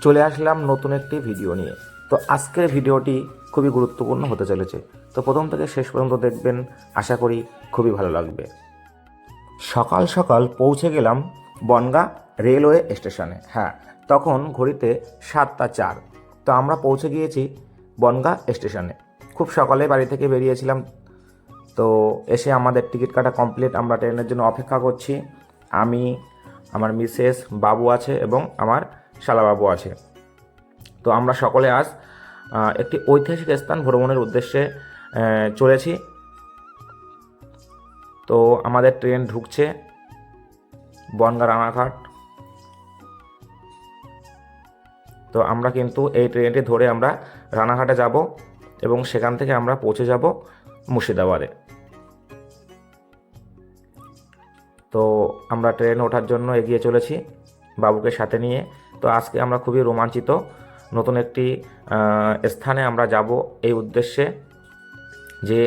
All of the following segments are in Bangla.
চলে আসলাম নতুন একটি ভিডিও নিয়ে। তো আজকের ভিডিওটি খুবই গুরুত্বপূর্ণ হতে চলেছে। তো প্রথম থেকে শেষ পর্যন্ত দেখবেন, আশা করি খুবই ভালো লাগবে। সকাল সকাল পৌঁছে গেলাম বনগা রেলওয়ে স্টেশনে। হ্যাঁ তখন ঘড়িতে সাতটা চার। তো আমরা পৌঁছে গিয়েছি বনগা স্টেশনে। খুব সকালে বাড়ি থেকে বেরিয়েছিলাম। তো এসে আমাদের টিকিট কাটা কমপ্লিট। আমরা ট্রেনের জন্য অপেক্ষা করছি। আমি, আমার মিসেস, বাবু আছে এবং আমার শালাবাবু আছে। তো আমরা সকলে আজ একটি ঐতিহাসিক স্থান ভ্রমণের উদ্দেশ্যে চলেছি। তো আমাদের ট্রেন ঢুকছে বনগা রানাঘাট। তো আমরা কিন্তু এই ট্রেনটি ধরে আমরা রানাঘাটে যাব এবং সেখান থেকে আমরা পৌঁছে যাব মুর্শিদাবাদে। তো আমরা ট্রেনে ওঠার জন্য এগিয়ে চলেছি বাবুকে সাথে নিয়ে। তো আজকে আমরা খুবই রোমাঞ্চিত। নতুন একটি স্থানে আমরা যাব এই উদ্দেশ্যে যে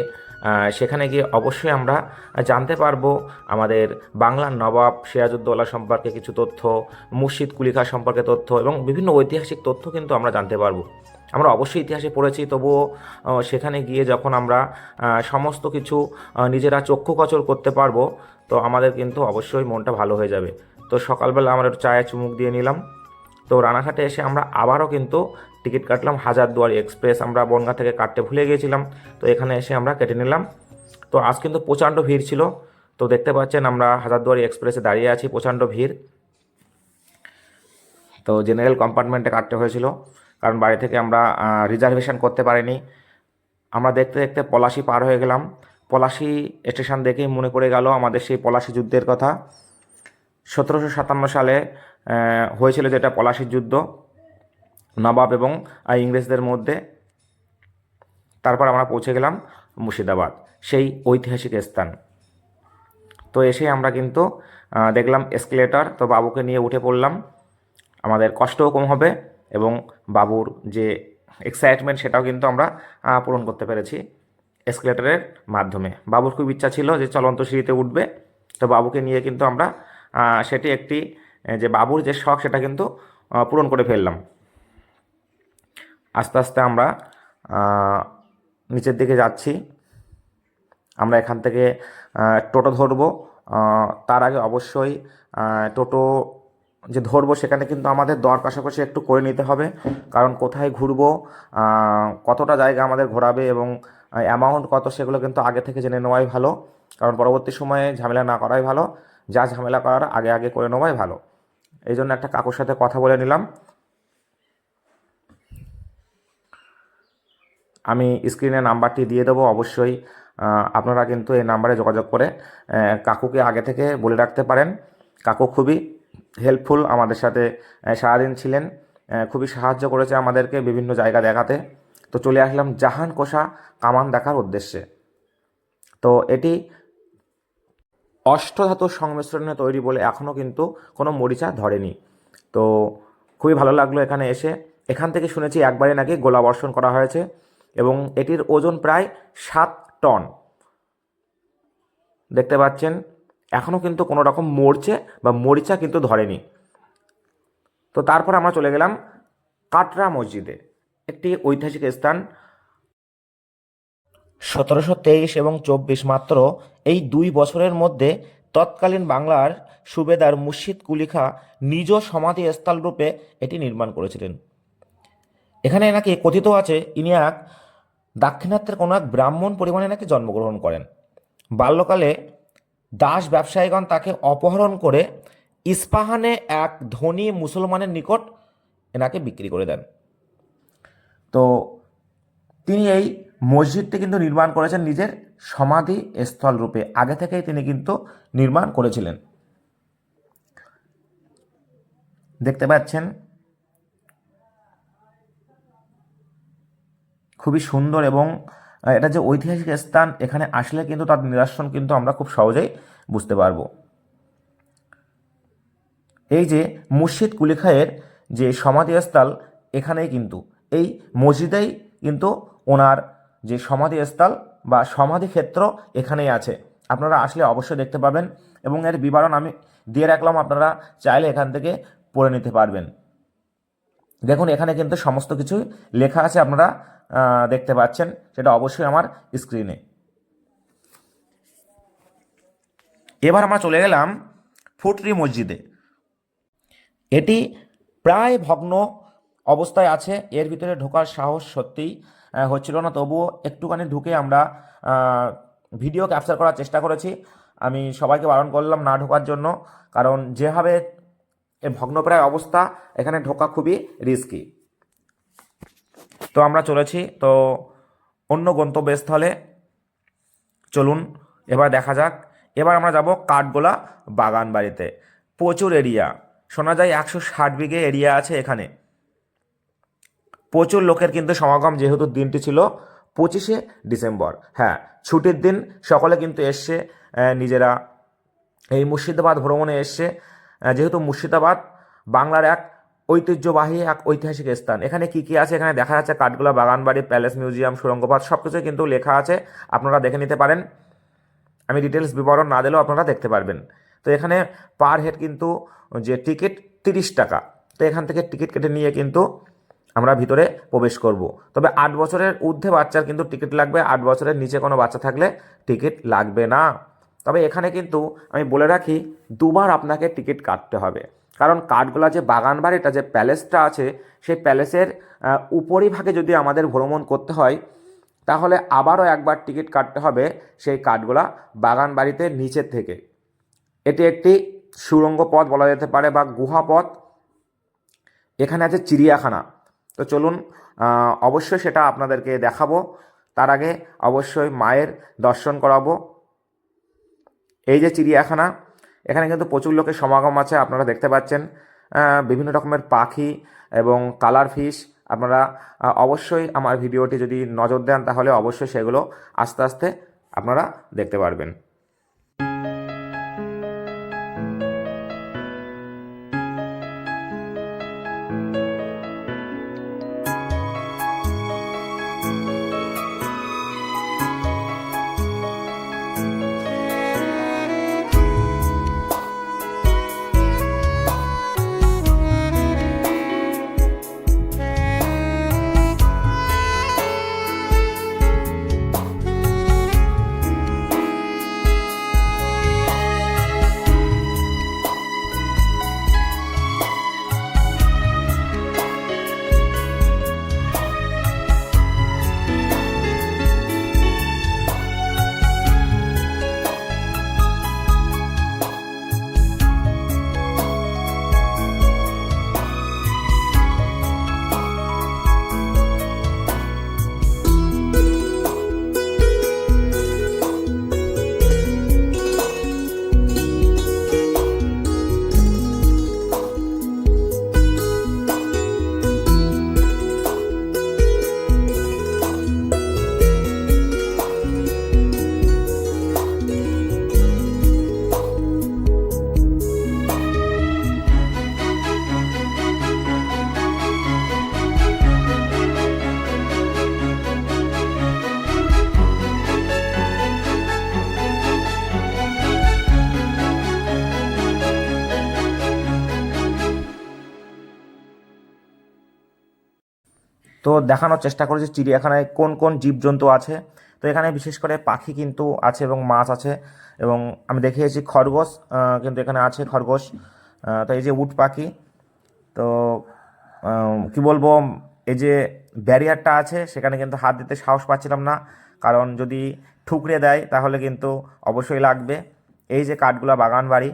সেখানে গিয়ে অবশ্যই আমরা জানতে পারব আমাদের বাংলার নবাব সিরাজউদ্দৌলা সম্পর্কে কিছু তথ্য, মুর্শিদ কুলিখা সম্পর্কে তথ্য এবং বিভিন্ন ঐতিহাসিক তথ্য কিন্তু আমরা জানতে পারব। আমরা অবশ্যই ইতিহাসে পড়েছি, তবুও সেখানে গিয়ে যখন আমরা সমস্ত কিছু নিজেরা চক্ষুগোচর করতে পারব, তো আমাদের কিন্তু অবশ্যই মনটা ভালো হয়ে যাবে। তো সকালবেলা আমরা একটু চায়ে চুমুক দিয়ে নিলাম। তো রানাঘাটে এসে আমরা আবারও কিন্তু টিকিট কাটলাম হাজারদুয়ারি এক্সপ্রেস। আমরা বনগা থেকে কাটতে ভুলে গিয়েছিলাম, তো এখানে এসে আমরা কেটে নিলাম। তো আজ কিন্তু প্রচণ্ড ভিড় ছিল, তো দেখতে পাচ্ছেন আমরা হাজারদুয়ারি এক্সপ্রেসে দাঁড়িয়ে আছি, প্রচণ্ড ভিড়। তো জেনারেল কম্পার্টমেন্টে কাটতে হয়েছিল, কারণ বাড়ি থেকে আমরা রিজার্ভেশন করতে পারিনি। আমরা দেখতে দেখতে পলাশি পার হয়ে গেলাম। পলাশি স্টেশন দেখেই মনে পড়ে গেল আমাদের সেই পলাশি যুদ্ধের কথা। সতেরোশো সাতান্ন সালে হয়েছিল যেটা পলাশির যুদ্ধ, নবাব এবং ইংরেজদের মধ্যে। তারপর আমরা পৌঁছে গেলাম মুর্শিদাবাদ, সেই ঐতিহাসিক স্থান। তো এসে আমরা কিন্তু দেখলাম এসকেলেটর তো বাবুকে নিয়ে উঠে পড়লাম। আমাদের কষ্টও কম হবে এবং বাবুর যে এক্সাইটমেন্ট সেটাও কিন্তু আমরা পূরণ করতে পেরেছি এসকেলেটরের মাধ্যমে। বাবুর খুব ইচ্ছা ছিল যে চলন্ত সিঁড়িতে উঠবে। তো বাবুকে নিয়ে কিন্তু আমরা সেটি একটি যে বাবুর যে শখ সেটা কিন্তু পূরণ করে ফেললাম। আস্তে আস্তে আমরা নিচের দিকে যাচ্ছি। আমরা এখান থেকে টোটো ধরবো। তার আগে অবশ্যই টোটো যে ধরবো সেখানে কিন্তু আমাদের দর কষাকষি একটু করে নিতে হবে। কারণ কোথায় ঘুরবো কতটা জায়গা আমাদের ঘোরাবে এবং অ্যামাউন্ট কত সেগুলো কিন্তু আগে থেকে জেনে নেওয়াই ভালো। কারণ পরবর্তী সময়ে ঝামেলা না করাই ভালো। যা ঝামেলা করার আগে আগে করে নেওয়াই ভালো। এই জন্য একটা কাকুর সাথে কথা বলে নিলাম। আমি স্ক্রিনে নাম্বারটি দিয়ে দেবো, অবশ্যই আপনারা কিন্তু এই নাম্বারে যোগাযোগ করে কাকুকে আগে থেকে বলে রাখতে পারেন। কাকু খুবই হেল্পফুল আমাদের সাথে সারাদিন ছিলেন খুবই সাহায্য করেছে আমাদেরকে বিভিন্ন জায়গা দেখাতে। তো চলে আসলাম জাহান কোষা কামান দেখার উদ্দেশ্যে। তো এটি অষ্টধাতুর সংমিশ্রণে তৈরি বলে এখনও কিন্তু কোনো মরিচা ধরেনি। তো খুবই ভালো লাগল এখানে এসে। এখান থেকে শুনেছি একবারে নাকি গোলাবর্ষণ করা হয়েছে এবং এটির ওজন প্রায় সাত টন। দেখতে পাচ্ছেন এখনও কিন্তু কোনো রকম মরচে বা মরিচা কিন্তু ধরেনি। তো তারপর আমরা চলে গেলাম কাটরা মসজিদে। একটি ঐতিহাসিক স্থান সতেরোশো তেইশ এবং চব্বিশ মাত্র এই দুই বছরের মধ্যে তৎকালীন বাংলার সুবেদার মুর্শিদ কুলিখা নিজ সমাধি স্থল রূপে এটি নির্মাণ করেছিলেন। এখানে নাকি কথিত আছে, ইনি এক দাক্ষিণাত্যের কোনো এক ব্রাহ্মণ পরিমাণে নাকি জন্মগ্রহণ করেন। বাল্যকালে দাস ব্যবসায়ীগণ তাকে অপহরণ করে ইস্পাহানে এক ধনী মুসলমানের নিকট এনাকে বিক্রি করে দেন। তো তিনি এই মসজিদটি কিন্তু নির্মাণ করেছেন নিজের সমাধি স্থল রূপে। আগে থেকেই তিনি কিন্তু নির্মাণ করেছিলেন। দেখতে পাচ্ছেন? খুবই সুন্দর এবং এটা যে ঐতিহাসিক স্থান, এখানে আসলে কিন্তু তার নিদর্শন কিন্তু আমরা খুব সহজেই বুঝতে পারব। এই যে মুর্শিদ কুলিখায়ের যে সমাধিস্থল এখানেই কিন্তু, এই মসজিদেই কিন্তু ওনার যে সমাধিস্থল বা সমাধি ক্ষেত্র এখানেই আছে। আপনারা আসলে অবশ্যই দেখতে পাবেন এবং এর বিবরণ আমি দিয়ে রাখলাম, আপনারা চাইলে এখান থেকে পড়ে নিতে পারবেন। দেখুন, এখানে কিন্তু সমস্ত কিছু লেখা আছে, আপনারা দেখতে পাচ্ছেন, সেটা অবশ্যই আমার স্ক্রিনে। এবার আমরা চলে গেলাম ফুটরি মসজিদে। এটি প্রায় ভগ্ন অবস্থায় আছে, এর ভিতরে ঢোকার সাহস সত্যিই হচ্ছিল না। তবুও একটুখানি ঢুকে আমরা ভিডিও ক্যাপচার করার চেষ্টা করেছি। আমি সবাইকে বারণ করলাম না ঢোকার জন্য, কারণ যেভাবে ভগ্নপ্রায় অবস্থা, এখানে ঢোকা খুবই রিস্কি তো আমরা চলেছি। তো অন্য গন্তব্যস্থলে চলুন, এবার দেখা যাক। এবার আমরা যাব কাঠগোলা বাগান বাড়িতে প্রচুর এরিয়া শোনা যায় একশো ষাট বিঘে এরিয়া আছে এখানে। প্রচুর লোকের কিন্তু সমাগম যেহেতু দিনটি ছিল পঁচিশে ডিসেম্বর। হ্যাঁ ছুটির দিন সকলে কিন্তু এসছে নিজেরা এই মুর্শিদাবাদ ভ্রমণে এসছে। যেহেতু মুর্শিদাবাদ বাংলার এক ঐতিহ্যবাহী, এক ঐতিহাসিক স্থান। এখানে কি কি আছে? এখানে দেখা যাচ্ছে কাঠগোলা বাগানবাড়ি, প্যালেস মিউজিয়াম সুরঙ্গপাত সব কিছু কিন্তু লেখা আছে। আপনারা দেখে নিতে পারেন। আমি ডিটেলস বিবরণ না দিলেও আপনারা দেখতে পারবেন। তো এখানে পার হেড কিন্তু যে টিকিট তিরিশ টাকা। তো এখান থেকে টিকিট কেটে নিয়ে কিন্তু আমরা ভিতরে প্রবেশ করব। তবে আট বছরের ঊর্ধ্বে বাচ্চার কিন্তু টিকিট লাগবে, আট বছরের নিচে কোনো বাচ্চা থাকলে টিকিট লাগবে না। তবে এখানে কিন্তু আমি বলে রাখি, দুবার আপনাকে টিকিট কাটতে হবে। কারণ কাঠগোলা যে বাগান বাড়িটা যে প্যালেসটা আছে, সেই প্যালেসের উপরিভাগে যদি আমাদের ভ্রমণ করতে হয়, তাহলে আবারও একবার টিকিট কাটতে হবে সেই কাঠগোলা বাগান বাড়িতে নিচের থেকে। এটি একটি সুড়ঙ্গ পথ বলা যেতে পারে বা গুহা পথ। এখানে আছে চিড়িয়াখানা। তো চলুন অবশ্যই সেটা আপনাদেরকে দেখাবো। তার আগে অবশ্যই মায়ের দর্শন করাবো। এই যে চিড়িয়াখানা, এখানে কিন্তু প্রচুর লোকের সমাগম আছে, আপনারা দেখতে পাচ্ছেন। বিভিন্ন রকমের পাখি এবং কালার ফিশ, আপনারা অবশ্যই আমার ভিডিওটি যদি নজর দেন, তাহলে অবশ্যই সেগুলো আস্তে আস্তে আপনারা দেখতে পারবেন। তো দেখানোর চেষ্টা করেছি চিড়িয়াখানায় কোন কোন জীবজন্তু আছে। তো এখানে বিশেষ করে পাখি কিন্তু আছে এবং মাছ আছে এবং আমি দেখিয়েছি খরগোশ কিন্তু এখানে আছে খরগোশ। তো এই যে উট পাখি, তো কি বলব, এই যে ব্যারিয়ারটা আছে সেখানে কিন্তু হাত দিতে সাহস পাচ্ছিলাম না। কারণ যদি ঠুকরে দেয় তাহলে কিন্তু অবশ্যই লাগবে। এই যে কাঠগুলা বাগান বাড়ি,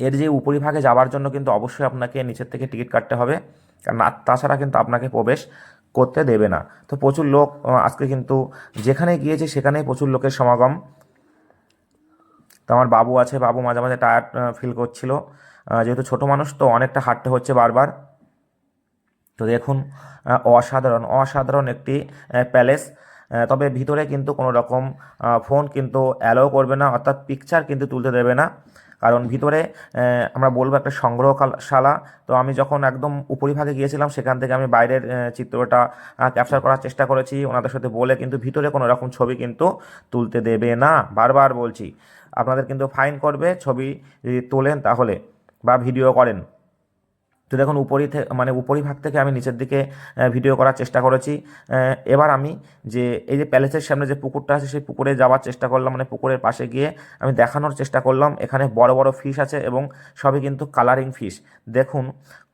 এর যে উপরিভাগে যাওয়ার জন্য কিন্তু অবশ্যই আপনাকে নিচের থেকে টিকিট কাটতে হবে। কারণ তাছাড়া কিন্তু আপনাকে প্রবেশ করতে দেবে না। তো প্রচুর লোক আজকে কিন্তু যেখানে গিয়েছে সেখানেই প্রচুর লোকের সমাগম। তো আমার বাবু আছে, বাবু মাঝে মাঝে টায়ার্ড ফিল করছিল। যেহেতু ছোট মানুষ তো অনেকটা হাঁটতে হচ্ছে বারবার। তো দেখুন অসাধারণ অসাধারণ একটি প্যালেস তবে ভিতরে কিন্তু কোনো রকম ফোন কিন্তু অ্যালাউ করবে না, অর্থাৎ পিকচার কিন্তু তুলতে দেবে না। কারণ ভিতরে আমরা বলব একটা সংগ্রহশালা। তো আমি যখন একদম উপরিভাগে গিয়েছিলাম, সেখান থেকে আমি বাইরের চিত্রটা ক্যাপচার করার চেষ্টা করেছি। ওনাদের সাথে বলে কিন্তু ভিতরে কোনো রকম ছবি কিন্তু তুলতে দেবে না। বারবার বলছি, আপনাদের কিন্তু ফাইন করবে, ছবি যদি তোলেন তাহলে বা ভিডিও করেন। তো দেখুন, উপরি মানে উপরিভাগ থেকে আমি নিচের দিকে ভিডিও করার চেষ্টা করেছি। এবার আমি যে, এই যে প্যালেসের সামনে যে পুকুরটা আছে, সেই পুকুরে যাওয়ার চেষ্টা করলাম। মানে পুকুরের পাশে গিয়ে আমি দেখানোর চেষ্টা করলাম। এখানে বড় বড় ফিশ আছে এবং সবই কিন্তু কালারিং ফিশ দেখুন,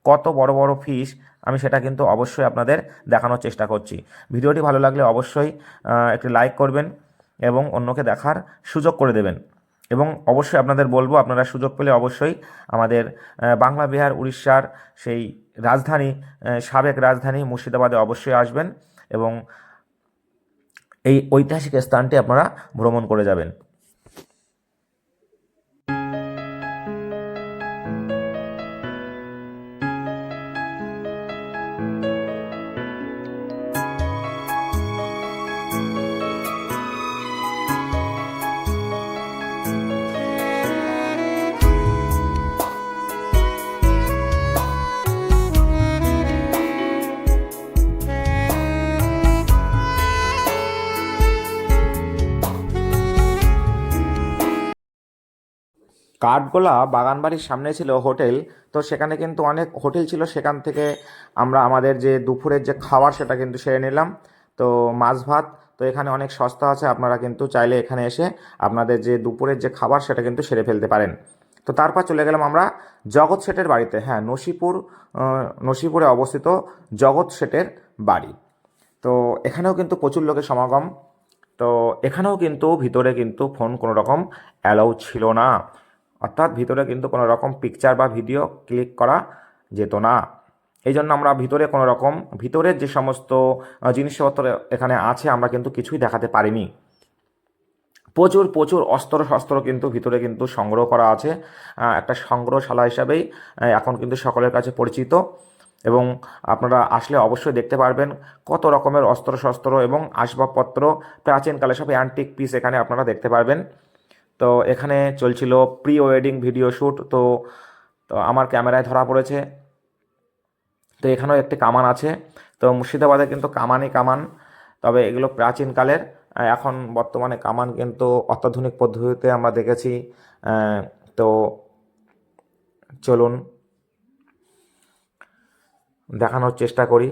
কত বড় বড় ফিশ আমি সেটা কিন্তু অবশ্যই আপনাদের দেখানোর চেষ্টা করছি। ভিডিওটি ভালো লাগলে অবশ্যই একটি লাইক করবেন এবং অন্যকে দেখার সুযোগ করে দেবেন। এবং অবশ্যই আপনাদের বলব, আপনারা সুযোগ পেলে অবশ্যই আমাদের বাংলা, বিহার, উড়িষ্যার সেই রাজধানী সাবেক রাজধানী মুর্শিদাবাদে অবশ্যই আসবেন এবং এই ঐতিহাসিক স্থানটি আপনারা ভ্রমণ করে যাবেন। কাঠগোলা বাগানবাড়ির সামনে ছিল হোটেল, তো সেখানে কিন্তু অনেক হোটেল ছিল। সেখান থেকে আমরা আমাদের যে দুপুরের যে খাবার সেটা কিন্তু সেরে নিলাম। তো মাছ ভাত, তো এখানে অনেক সস্তা আছে, আপনারা কিন্তু চাইলে এখানে এসে আপনাদের যে দুপুরের যে খাবার সেটা কিন্তু সেরে ফেলতে পারেন। তো তারপর চলে গেলাম আমরা জগৎ শেঠের বাড়িতে। হ্যাঁ নসিপুর নসিপুরে অবস্থিত জগৎ শেঠের বাড়ি। তো এখানেও কিন্তু প্রচুর লোকের সমাগম। তো এখানেও কিন্তু ভিতরে কিন্তু ফোন কোনো রকম অ্যালাউ ছিল না। অর্থাৎ ভিতরে কিন্তু কোনো রকম পিকচার বা ভিডিও ক্লিক করা যেত না। এই জন্য আমরা ভিতরে কোনো রকম ভিতরের যে সমস্ত জিনিসপত্র এখানে আছে, আমরা কিন্তু কিছুই দেখাতে পারিনি। প্রচুর প্রচুর অস্ত্র শস্ত্র কিন্তু ভিতরে কিন্তু সংগ্রহ করা আছে একটা সংগ্রহশালা হিসাবেই এখন কিন্তু সকলের কাছে পরিচিত। এবং আপনারা আসলে অবশ্যই দেখতে পারবেন কত রকমের অস্ত্র শস্ত্র এবং আসবাবপত্র প্রাচীনকালে সব অ্যান্টিক পিস এখানে আপনারা দেখতে পারবেন। তো এখানে চলছিল প্রি ওয়েডিং ভিডিও শ্যুট তো তো আমার ক্যামেরায় ধরা পড়েছে। তো এখানেও একটি কামান আছে। তো মুর্শিদাবাদে কিন্তু কামানই কামান, তবে এগুলো প্রাচীনকালের এখন বর্তমানে কামান কিন্তু অত্যাধুনিক পদ্ধতিতে আমরা দেখেছি। তো চলুন দেখানোর চেষ্টা করি।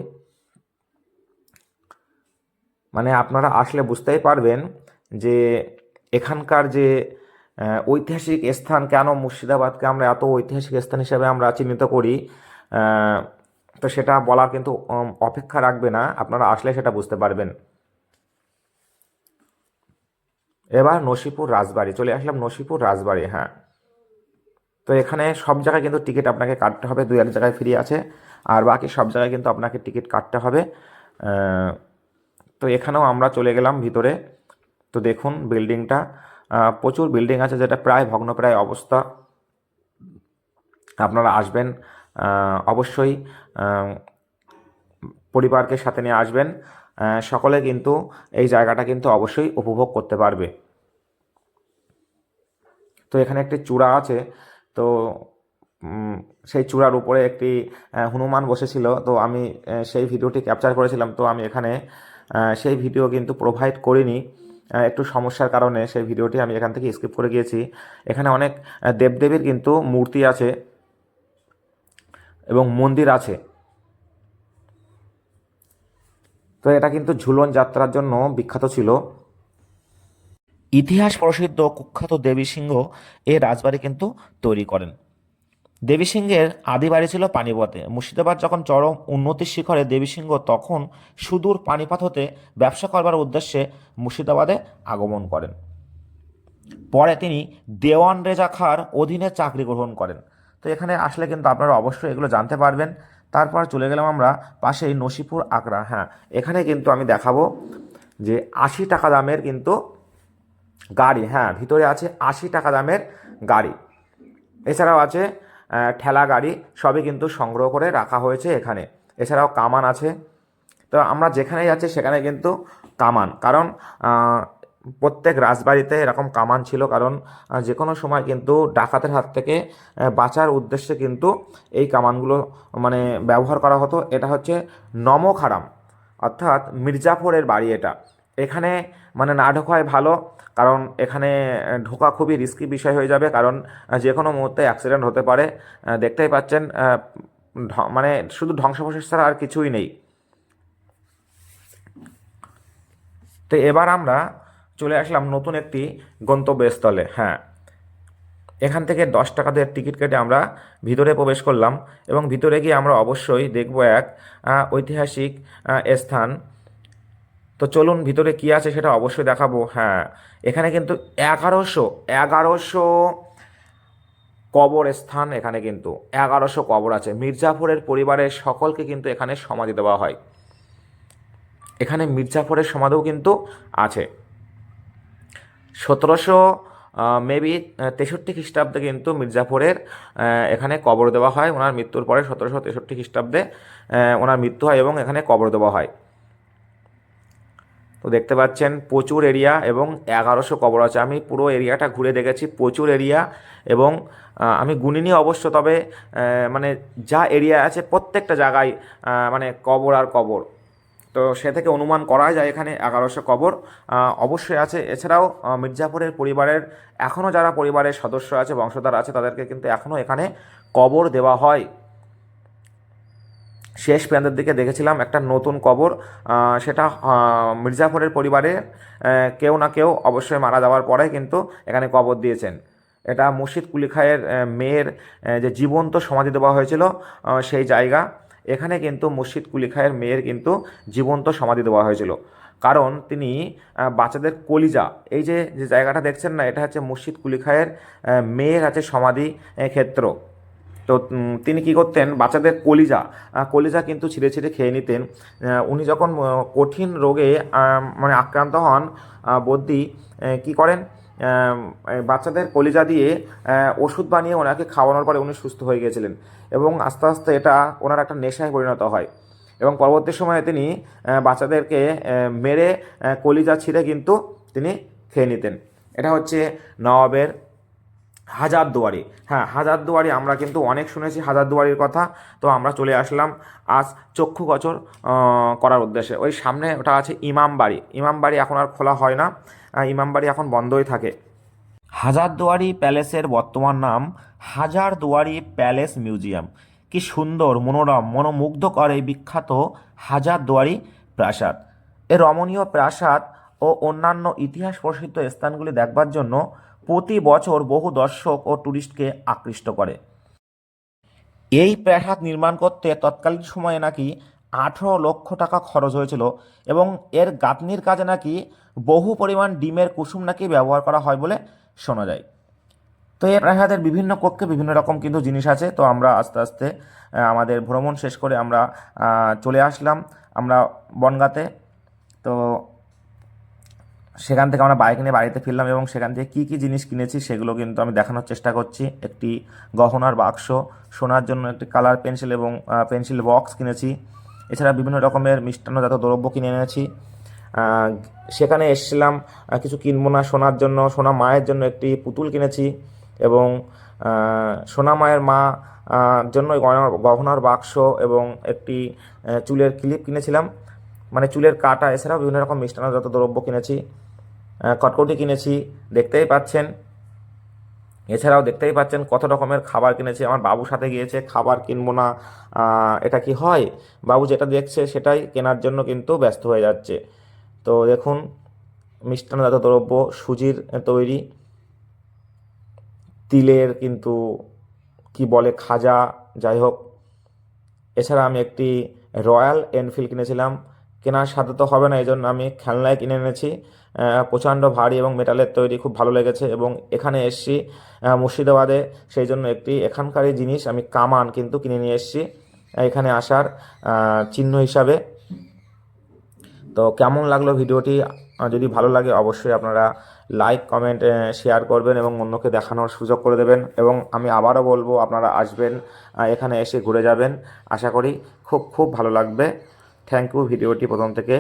মানে আপনারা আসলে বুঝতেই পারবেন যে এখানকার যে ঐতিহাসিক স্থান কেন মুর্শিদাবাদকে আমরা এত ঐতিহাসিক স্থান হিসেবে আমরা চিহ্নিত করি তো সেটা বলার কিন্তু অপেক্ষা রাখবে না। আপনারা আসলে সেটা বুঝতে পারবেন। এবার নসিপুর রাজবাড়ি, চলে আসলাম নসিপুর রাজবাড়ি হ্যাঁ। তো এখানে সব জায়গায় কিন্তু টিকিট আপনাকে কাটতে হবে দু এক জায়গায় ফ্রি আছে, আর বাকি সব জায়গায় কিন্তু আপনাকে টিকিট কাটতে হবে তো এখানেও আমরা চলে গেলাম ভিতরে। তো দেখুন বিল্ডিংটা প্রচুর বিল্ডিং আছে যেটা প্রায় ভগ্নপ্রায় অবস্থা। আপনারা আসবেন অবশ্যই পরিবারকে সাথে নিয়ে আসবেন সকলে কিন্তু এই জায়গাটা কিন্তু অবশ্যই উপভোগ করতে পারবে। তো এখানে একটি চূড়া আছে, তো সেই চূড়ার উপরে একটি হনুমান বসেছিল, তো আমি সেই ভিডিওটি ক্যাপচার করেছিলাম, তো আমি এখানে সেই ভিডিও কিন্তু প্রোভাইড করিনি। একটু সমস্যার কারণে সেই ভিডিওটি আমি এখান থেকে স্কিপ করে গিয়েছি। এখানে অনেক দেবদেবীর কিন্তু মূর্তি আছে এবং মন্দির আছে। তো এটা কিন্তু ঝুলন যাত্রার জন্য বিখ্যাত ছিল। ইতিহাস প্রসিদ্ধ কুখ্যাত দেবী সিংহ এই রাজবাড়ি কিন্তু তৈরি করেন। দেবী সিংহের আদি বাড়ি ছিল পানিপথে। মুর্শিদাবাদ যখন চরম উন্নতির শিখরে দেবী সিংহ তখন সুদূর পানিপথ হতে ব্যবসা করবার উদ্দেশ্যে মুর্শিদাবাদে আগমন করেন। পরে তিনি দেওয়ান রেজা খার অধীনে চাকরি গ্রহণ করেন। তো এখানে আসলে কিন্তু আপনারা অবশ্যই এগুলো জানতে পারবেন। তারপর চলে গেলাম আমরা পাশেই নসিপুর আকরা হ্যাঁ এখানে কিন্তু আমি দেখাবো যে আশি টাকা দামের কিন্তু গাড়ি হ্যাঁ ভিতরে আছে আশি টাকা দামের গাড়ি। এছাড়াও আছে ঠেলা গাড়ি সবই কিন্তু সংগ্রহ করে রাখা হয়েছে এখানে। এছাড়াও কামান আছে। তো আমরা যেখানে যাচ্ছি সেখানে কিন্তু কামান। কারণ প্রত্যেক রাজবাড়িতে এরকম কামান ছিল। কারণ যে কোনো সময় কিন্তু ডাকাতের হাত থেকে বাঁচার উদ্দেশ্যে কিন্তু এই কামানগুলো মানে ব্যবহার করা হতো। এটা হচ্ছে নমখারাম অর্থাৎ মির্জাফরের বাড়ি এটা। এখানে মানে না ঢোকাই ভালো। কারণ এখানে ঢোকা খুবই রিস্কি বিষয় হয়ে যাবে কারণ যে কোনো মুহূর্তে অ্যাক্সিডেন্ট হতে পারে। দেখতেই পাচ্ছেন মানে শুধু ধ্বংসাবশেষ ছাড়া আর কিছুই নেই। তো এবার আমরা চলে আসলাম নতুন একটি গন্তব্যস্থলে হ্যাঁ। এখান থেকে দশ টাকা দিয়ে টিকিট কেটে আমরা ভিতরে প্রবেশ করলাম এবং ভিতরে গিয়ে আমরা অবশ্যই দেখব এক ঐতিহাসিক স্থান। তো চলুন ভিতরে কি আছে সেটা অবশ্যই দেখাবো হ্যাঁ। এখানে কিন্তু এগারোশো এগারোশো কবর স্থান এখানে কিন্তু, এগারোশো কবর আছে। মির্জাফরের পরিবারের সকলকে কিন্তু এখানে সমাধি দেওয়া হয়। এখানে মির্জাফরের সমাধিও কিন্তু আছে। সতেরোশো মেবি তেষট্টি খ্রিস্টাব্দে কিন্তু মির্জাফরের এখানে কবর দেওয়া হয়। ওনার মৃত্যুর পরে সতেরোশো তেষট্টি খ্রিস্টাব্দে ওনার মৃত্যু হয় এবং এখানে কবর দেওয়া হয়। তো দেখতে পাচ্ছেন প্রচুর এরিয়া এবং এগারোশো কবর আছে। আমি পুরো এরিয়াটা ঘুরে দেখেছি, প্রচুর এরিয়া এবং আমি গুনিনি অবশ্য, তবে মানে যা এরিয়া আছে প্রত্যেকটা জায়গায় মানে কবর আর কবর। তো সে থেকে অনুমান করা যায় এখানে এগারোশো কবর অবশ্যই আছে। এছাড়াও মির্জাপুরের পরিবারের এখনও যারা পরিবারের সদস্য আছে, বংশধার আছে, তাদেরকে কিন্তু এখনও এখানে কবর দেওয়া হয়। শেষ প্রান্তের দিকে দেখেছিলাম একটা নতুন কবর সেটা মির্জাফরের পরিবারে কেউ না কেউ অবশ্যই মারা যাওয়ার পরে কিন্তু এখানে কবর দিয়েছেন। এটা মুর্শিদ কুলি খায়ের মেয়ের যে জীবন্ত সমাধি দেওয়া হয়েছিল সেই জায়গা। এখানে কিন্তু মুর্শিদ কুলি খায়ের মেয়ের কিন্তু জীবন্ত সমাধি দেওয়া হয়েছিল। কারণ তিনি বাচ্চাদের কলিজা, এই যে যে জায়গাটা দেখছেন না, এটা হচ্ছে মুর্শিদ কুলি খায়ের মেয়ের আছে সমাধি ক্ষেত্র। তো তিনি কি করতেন? বাচ্চাদের কলিজা কলিজা কিন্তু ছিঁড়ে ছিঁড়ে খেয়ে নিতেন। উনি যখন কঠিন রোগে মানে আক্রান্ত হন বদ্যি কি করেন? বাচ্চাদের কলিজা দিয়ে ওষুধ বানিয়ে ওনাকে খাওয়ানোর পরে উনি সুস্থ হয়ে গিয়েছিলেন। এবং আস্তে আস্তে এটা ওনার একটা নেশায় পরিণত হয়। এবং পরবর্তী সময়ে তিনি বাচ্চাদেরকে মেরে কলিজা ছিঁড়ে কিন্তু তিনি খেয়ে নিতেন। এটা হচ্ছে নবাবের হাজারদুয়ারি হ্যাঁ হাজারদুয়ারি আমরা কিন্তু অনেক শুনেছি হাজারদুয়ারির কথা। তো আমরা চলে আসলাম আজ চক্ষুগোচর আহ, করার উদ্দেশ্যে। ওই সামনে ওটা আছে ইমামবাড়ি ইমামবাড়ি এখন আর খোলা হয় না। ইমামবাড়ি এখন বন্ধই থাকে। হাজারদুয়ারি প্যালেসের বর্তমান নাম হাজারদুয়ারি প্যালেস মিউজিয়াম। কি সুন্দর মনোরম মনোমুগ্ধকর এই বিখ্যাত হাজারদুয়ারি প্রাসাদ। এ রমণীয় প্রাসাদ ও অন্যান্য ইতিহাস প্রসিদ্ধ স্থানগুলি দেখবার জন্য প্রতি বছর বহু দর্শক ও ট্যুরিস্টকে আকৃষ্ট করে। এই প্রাসাদ নির্মাণ করতে তৎকালীন সময়ে নাকি আঠেরো লক্ষ টাকা খরচ হয়েছিল এবং এর গাঁথনির কাজে নাকি বহু পরিমাণ ডিমের কুসুম নাকি ব্যবহার করা হয় বলে শোনা যায়। তো এই প্রাসাদের বিভিন্ন কক্ষে বিভিন্ন রকম কিন্তু জিনিস আছে। তো আমরা আস্তে আস্তে আমাদের ভ্রমণ শেষ করে আমরা চলে আসলাম আমরা বনগাঁতে। তো সেখান থেকে আমরা বাইক নিয়ে বাড়িতে ফিরলাম এবং সেখান থেকে কী কী জিনিস কিনেছি সেগুলো কিন্তু আমি দেখানোর চেষ্টা করছি। একটি গহনার বাক্স, সোনার জন্য একটি কালার পেন্সিল এবং পেন্সিল বক্স কিনেছি। এছাড়া বিভিন্ন রকমের মিষ্টান্ন মিষ্টান্নজাত দ্রব্য কিনে এনেছি। সেখানে এসেছিলাম কিছু কিনবো না, সোনার জন্য, সোনা মায়ের জন্য একটি পুতুল কিনেছি এবং সোনা মায়ের মা জন্য গহনার বাক্স এবং একটি চুলের ক্লিপ কিনেছিলাম। মানে চুলের কাটা, এছাড়াও বিভিন্ন রকম মিষ্টান্ন মিষ্টান্নজাত দ্রব্য কিনেছি। কটকটি কিনেছি, দেখতেই পাচ্ছেন। এছাড়াও দেখতেই পাচ্ছেন কত রকমের খাবার কিনেছি। আমার বাবুর সাথে গিয়েছে, খাবার কিনবো না এটা কি হয়? বাবু যেটা দেখছে সেটাই কেনার জন্য কিন্তু ব্যস্ত হয়ে যাচ্ছে। তো দেখুন মিষ্টান্নজাত দ্রব্য, সুজির তৈরি, তিলের কিন্তু কি বলে খাজা, যাই হোক। এছাড়া আমি একটি রয়্যাল এনফিল্ড কিনেছিলাম। কেনার সাথে তো হবে না এই জন্য আমি খেলনায় কিনে এনেছি। প্রচণ্ড ভারী এবং মেটালের তৈরি খুব ভালো লেগেছে এবং এখানে এসছি মুর্শিদাবাদে। সেই জন্য একটি এখানকারই জিনিস, আমি কামান কিন্তু কিনে নিয়ে এসছি, এখানে আসার চিহ্ন হিসাবে। তো কেমন লাগল ভিডিওটি? যদি ভালো লাগে, অবশ্যই আপনারা লাইক কমেন্ট শেয়ার করবেন এবং অন্যকে দেখানোর সুযোগ করে দেবেন। এবং আমি আবারও বলব, আপনারা আসবেন এখানে এসে ঘুরে যাবেন। আশা করি খুব খুব ভালো লাগবে। থ্যাংক ইউ ভিডিওটি প্রথম থেকে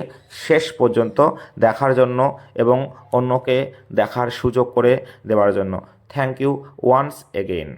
শেষ পর্যন্ত দেখার জন্য এবং অন্যকে দেখার সুযোগ করে দেওয়ার জন্য। Thank you once again